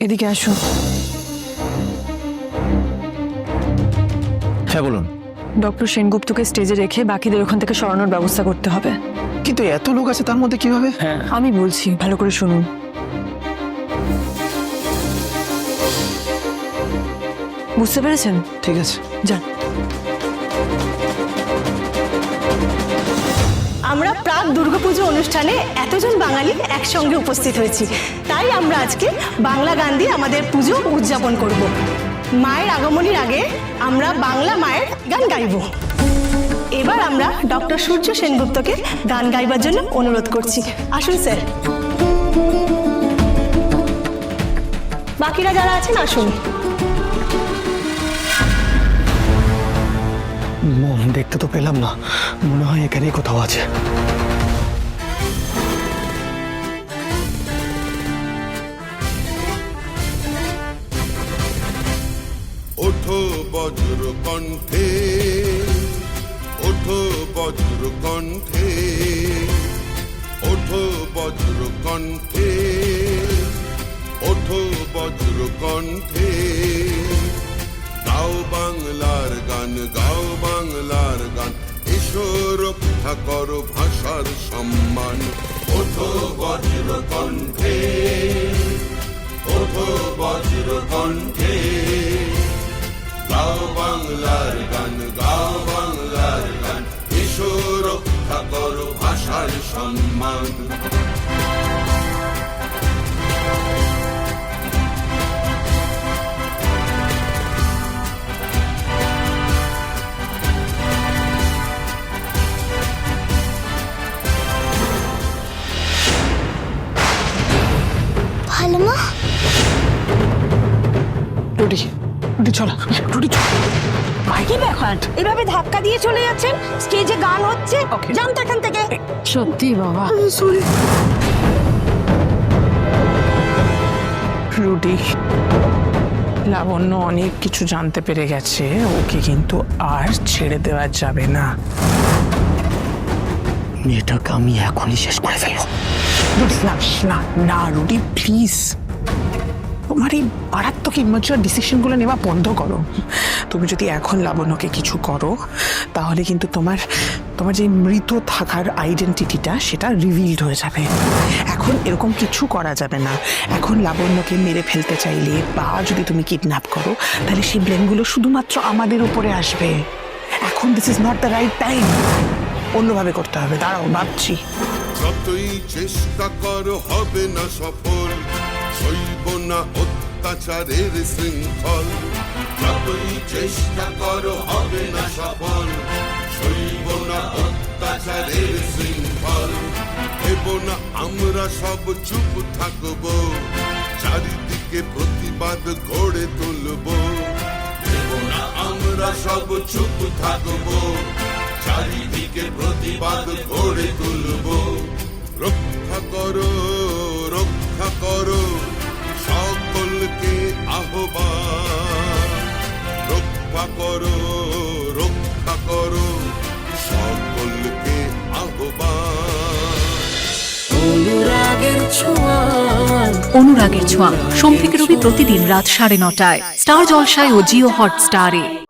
এদিকে আসো। হ্যাঁ বলুন। ডক্টর সেনগুপ্তকে স্টেজে রেখে বাকিদের ওখান থেকে সরানোর ব্যবস্থা করতে হবে। কিন্তু এত লোক আছে তার মধ্যে কীভাবে? আমি বলছি ভালো করে শুনুন। বুঝতে পেরেছেন? ঠিক আছে। যান। দুর্গাপুজো অনুষ্ঠানে এতজন বাঙালি একসঙ্গে উপস্থিত হয়েছি। তাই আমরা আজকে বাংলা গান দিয়ে আমাদের পুজো উদযাপন করব। মায়ের আগমনের আগে আমরা বাংলা মায়ের গান গাইব। এবার আমরা ডক্টর সূর্য সেনগুপ্তকে গান গাইবার জন্য অনুরোধ করছি। আসুন, স্যার। বাকিরা যারা আছেন, আসুন। দেখতে তো পেলাম না। মনে হয় এখানেই কোথাও আছে। কণ্ঠে, ওঠো বজ্র কণ্ঠে, ওঠো বজ্র কণ্ঠে, ওঠো বজ্র কণ্ঠে। গাও বাংলার গান, গাও বাংলার গান, এসো রক্ষা করো ভাষার সম্মান। ওঠো বজ্র কণ্ঠে, ওঠো বজ্র কণ্ঠে। ভাষার সম্মান ভালো মা চলো কি ব্যাপার? এভাবে ধাক্কা দিয়ে চলে যাচ্ছেন? স্টেজে গান হচ্ছে? যান তো এখান থেকে। সত্যি বাবা। রুডি লাবণ্য অনেক কিছু জানতে পেরে গেছে। ওকে কিন্তু আর ছেড়ে দেওয়া যাবে না। মেয়েটাকে আমি এখনই শেষ করে ফেলব। না না না রুডি প্লিজ তোমার এই মারাত্মক ইমাচুয়ার ডিসিশনগুলো নেওয়া বন্ধ করো। তুমি যদি এখন লাবণ্যকে কিছু করো, তাহলে কিন্তু তোমার তোমার যে মৃত থাকার আইডেন্টিটিটা সেটা রিভিলড হয়ে যাবে। এখন এরকম কিছু করা যাবে না। এখন লাবণ্যকে মেরে ফেলতে চাইলে বা যদি তুমি কিডন্যাপ করো, তাহলে সেই ব্লেমগুলো শুধুমাত্র আমাদের উপরে আসবে। এখন this is not the right time অন্যভাবে করতে হবে। দাঁড়াও, ভাবছি। যতই চেষ্টা কর, হবে না সফল। সইব না অত্যাচারের শৃঙ্খল। যতই চেষ্টা কর, হবে না সফল। সইব না অত্যাচারের শৃঙ্খল। দেব না, আমরা সব চুপ থাকব। চারিদিকে প্রতিবাদ গড়ে তুলব। দেব না, আমরা সব চুপ থাকব। চারিদিকে প্রতিবাদ গড়ে তুলব। রক্ষা করো রক্ষা করো সকলকে আহ্বান। অনুরাগের ছোঁয়া। সোম থেকে রবি প্রতিদিন রাত সাড়ে নটায়। স্টার জলসায় ও জিও হটস্টারে।